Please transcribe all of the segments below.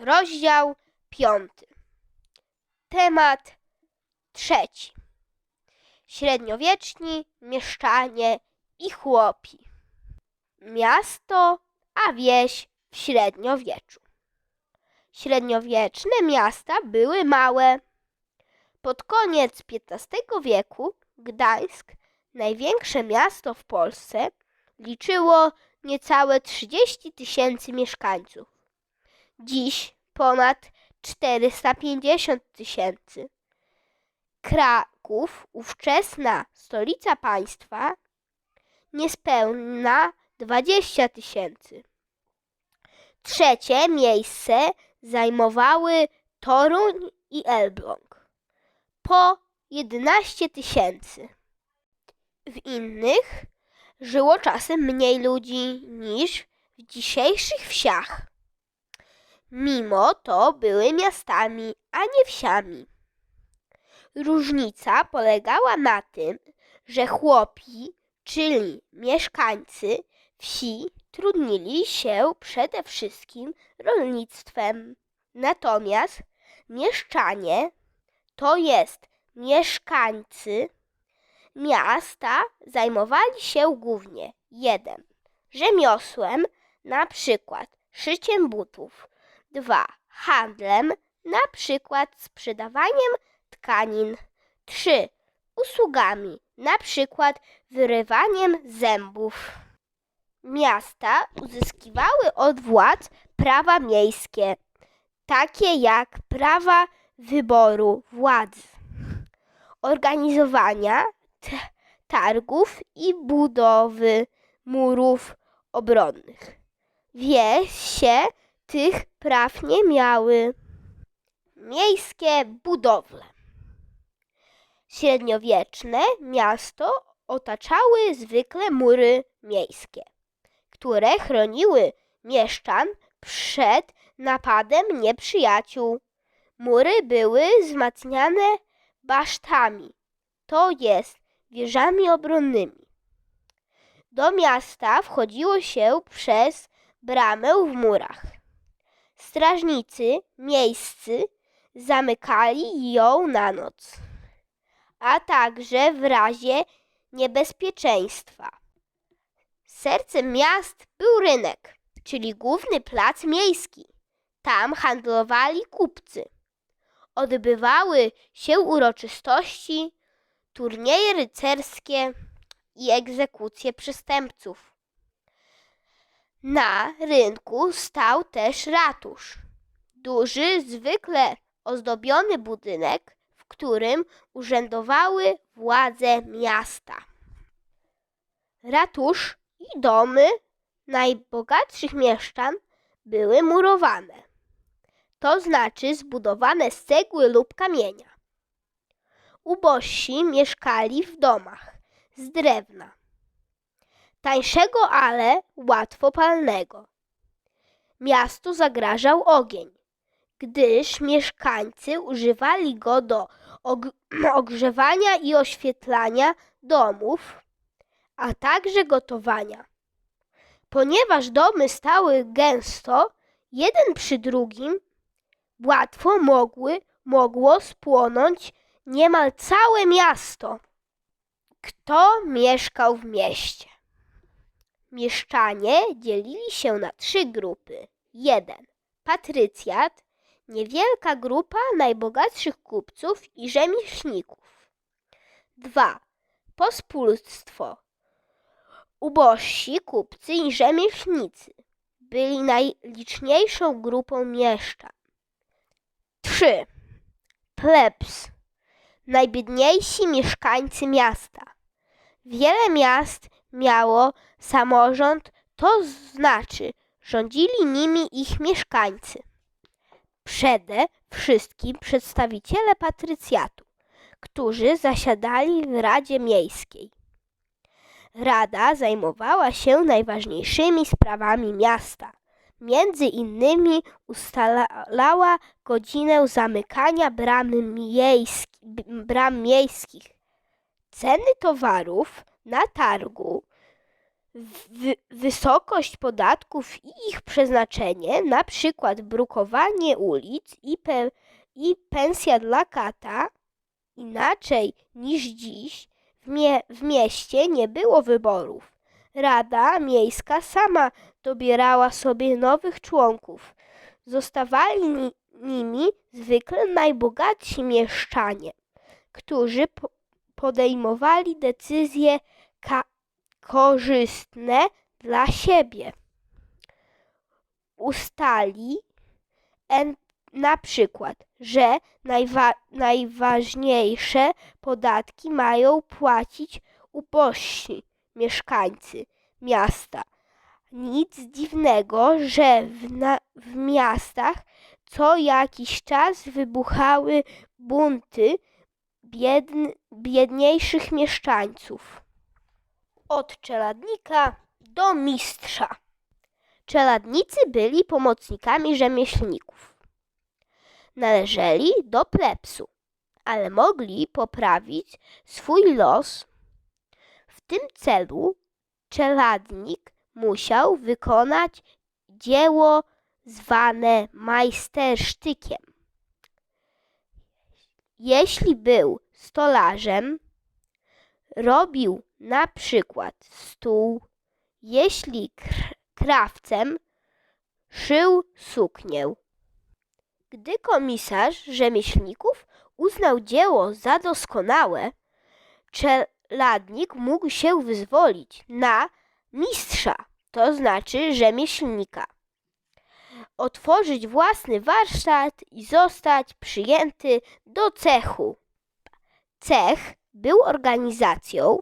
Rozdział piąty. Temat trzeci. Średniowieczni mieszczanie i chłopi. Miasto, a wieś w średniowieczu. Średniowieczne miasta były małe. Pod koniec XV wieku Gdańsk, największe miasto w Polsce, liczyło niecałe 30 tysięcy mieszkańców. Dziś ponad 450 tysięcy. Kraków, ówczesna stolica państwa, niespełna 20 tysięcy. Trzecie miejsce zajmowały Toruń i Elbląg po 11 tysięcy. W innych żyło czasem mniej ludzi niż w dzisiejszych wsiach. Mimo to były miastami, a nie wsiami. Różnica polegała na tym, że chłopi, czyli mieszkańcy wsi, trudnili się przede wszystkim rolnictwem. Natomiast mieszczanie, to jest mieszkańcy miasta, zajmowali się głównie jeden rzemiosłem, na przykład szyciem butów, dwa handlem, na przykład sprzedawaniem tkanin, trzy usługami, na przykład wyrywaniem zębów. Miasta uzyskiwały od władz prawa miejskie, takie jak prawa wyboru władz, organizowania targów i budowy murów obronnych. Wiesie tych praw nie miały. Miejskie budowle. Średniowieczne miasto otaczały zwykle mury miejskie, które chroniły mieszczan przed napadem nieprzyjaciół. Mury były wzmacniane basztami, to jest wieżami obronnymi. Do miasta wchodziło się przez bramę w murach. Strażnicy miejscy zamykali ją na noc, a także w razie niebezpieczeństwa. Sercem miast był rynek, czyli główny plac miejski. Tam handlowali kupcy. Odbywały się uroczystości, turnieje rycerskie i egzekucje przestępców. Na rynku stał też ratusz, duży, zwykle ozdobiony budynek, w którym urzędowały władze miasta. Ratusz i domy najbogatszych mieszczan były murowane, to znaczy zbudowane z cegły lub kamienia. Ubożsi mieszkali w domach z drewna, tańszego, ale łatwo palnego. Miastu zagrażał ogień, gdyż mieszkańcy używali go do og- ogrzewania i oświetlania domów, a także gotowania. Ponieważ domy stały gęsto, jeden przy drugim, łatwo mogły, mogło spłonąć niemal całe miasto. Kto mieszkał w mieście? Mieszczanie dzielili się na trzy grupy. Jeden patrycjat, niewielka grupa najbogatszych kupców i rzemieślników. Dwa pospólstwo, ubożsi kupcy i rzemieślnicy byli najliczniejszą grupą mieszczan. Trzy plebs, najbiedniejsi mieszkańcy miasta. Wiele miast miało samorząd, to znaczy rządzili nimi ich mieszkańcy. Przede wszystkim przedstawiciele patrycjatu, którzy zasiadali w Radzie Miejskiej. Rada zajmowała się najważniejszymi sprawami miasta. Między innymi ustalała godzinę zamykania bram, bram miejskich, ceny towarów na targu, wy- wysokość podatków i ich przeznaczenie, na przykład brukowanie ulic i, pe- i pensja dla kata, inaczej niż dziś, w, mie- w mieście nie było wyborów. Rada miejska sama dobierała sobie nowych członków. Zostawali ni- nimi zwykle najbogatsi mieszczanie, którzy po- podejmowali decyzje korzystne dla siebie. Ustali en, na przykład, że najwa- najważniejsze podatki mają płacić ubożsi mieszkańcy miasta. Nic dziwnego, że w, w miastach co jakiś czas wybuchały bunty biedn, biedniejszych mieszkańców. Od czeladnika do mistrza. Czeladnicy byli pomocnikami rzemieślników. Należeli do plebsu, ale mogli poprawić swój los. W tym celu czeladnik musiał wykonać dzieło zwane majstersztykiem. Jeśli był stolarzem, robił na przykład stół, jeśli kr- krawcem, szył suknię. Gdy komisarz rzemieślników uznał dzieło za doskonałe, czeladnik mógł się wyzwolić na mistrza, to znaczy rzemieślnika. Otworzyć własny warsztat i zostać przyjęty do cechu. Cech był organizacją,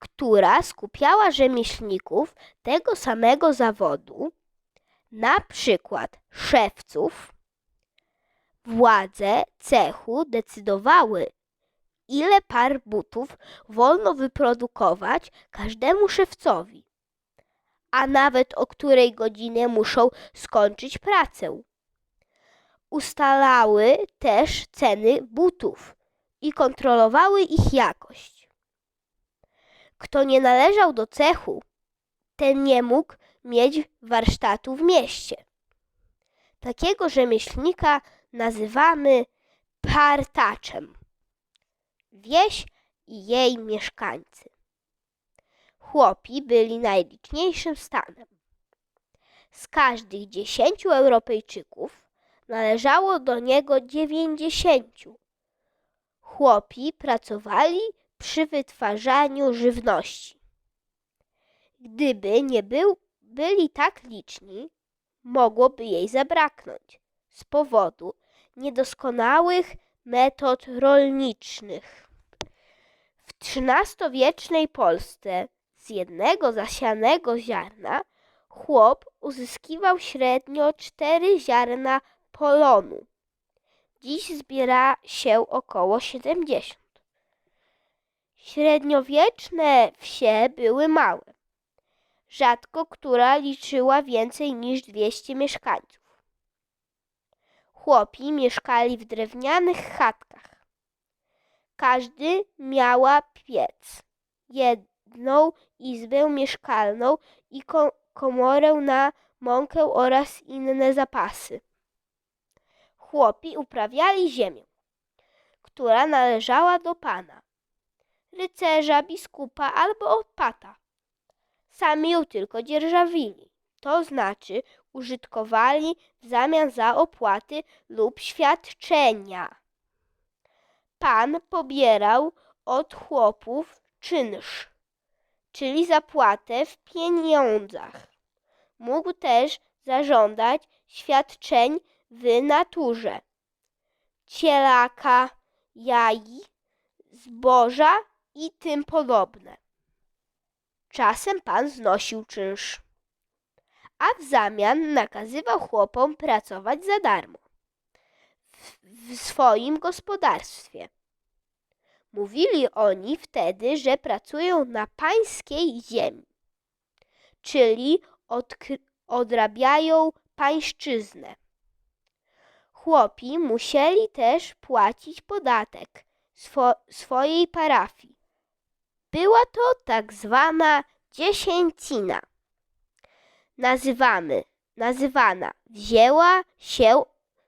która skupiała rzemieślników tego samego zawodu, na przykład szewców. Władze cechu decydowały, ile par butów wolno wyprodukować każdemu szewcowi, a nawet o której godzinie muszą skończyć pracę. Ustalały też ceny butów i kontrolowały ich jakość. Kto nie należał do cechu, ten nie mógł mieć warsztatu w mieście. Takiego rzemieślnika nazywamy partaczem. Wieś i jej mieszkańcy. Chłopi byli najliczniejszym stanem. Z każdych dziesięciu Europejczyków należało do niego dziewięćdziesięciu. Chłopi pracowali przy wytwarzaniu żywności. Gdyby nie był, byli tak liczni, mogłoby jej zabraknąć z powodu niedoskonałych metod rolniczych. W XIII-wiecznej Polsce z jednego zasianego ziarna chłop uzyskiwał średnio cztery ziarna polonu. Dziś zbiera się około 70. Średniowieczne wsie były małe. Rzadko która liczyła więcej niż 200 mieszkańców. Chłopi mieszkali w drewnianych chatkach. Każdy miała piec, jedną izbę mieszkalną i ko- komorę na mąkę oraz inne zapasy. Chłopi uprawiali ziemię, która należała do pana, rycerza, biskupa albo opata. Sami ją tylko dzierżawili, to znaczy użytkowali w zamian za opłaty lub świadczenia. Pan pobierał od chłopów czynsz, czyli zapłatę w pieniądzach. Mógł też zażądać świadczeń w naturze, cielaka, jaj, zboża i tym podobne. Czasem pan znosił czynsz, a w zamian nakazywał chłopom pracować za darmo w, w swoim gospodarstwie. Mówili oni wtedy, że pracują na pańskiej ziemi, czyli odrabiają pańszczyznę. Chłopi musieli też płacić podatek swo- swojej parafii. Była to tak zwana Dziesięcina. Nazywamy, nazywana wzięła się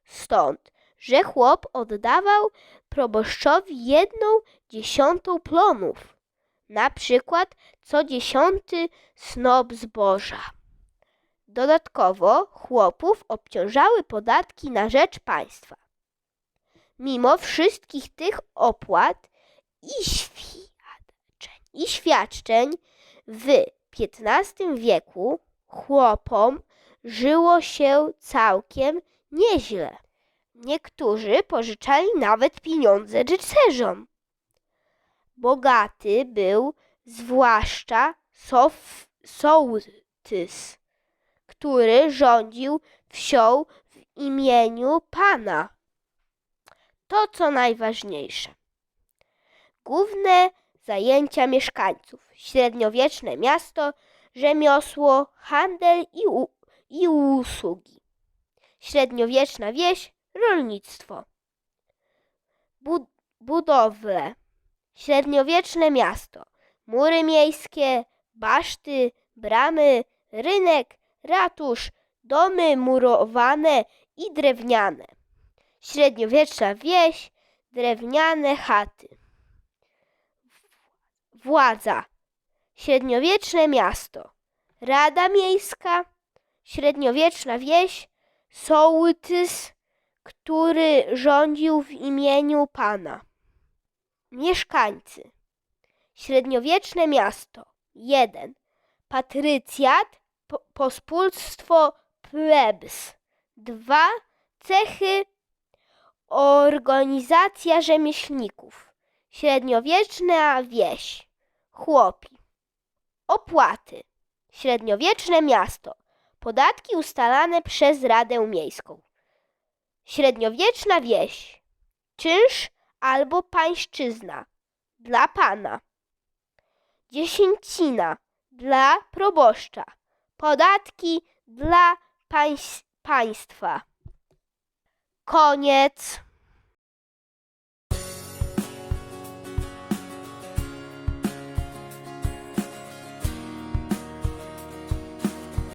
stąd, że chłop oddawał proboszczowi jedną dziesiątą plonów, na przykład co dziesiąty snop zboża. Dodatkowo chłopów obciążały podatki na rzecz państwa. Mimo wszystkich tych opłat i świadczeń, i świadczeń w XV wieku chłopom żyło się całkiem nieźle. Niektórzy pożyczali nawet pieniądze rycerzom. Bogaty był zwłaszcza sof, sołtys, który rządził wsią w imieniu pana. To co najważniejsze. Główne zajęcia mieszkańców: średniowieczne miasto, rzemiosło, handel i, i usługi. Średniowieczna wieś, rolnictwo. Bu, budowle. Średniowieczne miasto. Mury miejskie, baszty, bramy, rynek, ratusz, domy murowane i drewniane. Średniowieczna wieś, drewniane chaty. Władza. Średniowieczne miasto. Rada miejska. Średniowieczna wieś. Sołtys, który rządził w imieniu pana. Mieszkańcy. Średniowieczne miasto. 1. Patrycjat, po, pospólstwo, plebs. 2. Cechy, organizacja rzemieślników. Średniowieczna wieś. Chłopi. Opłaty. Średniowieczne miasto. Podatki ustalane przez Radę Miejską. Średniowieczna wieś. Czynsz albo pańszczyzna. Dla pana. Dziesięcina. Dla proboszcza. Podatki dla pańs- państwa. Koniec.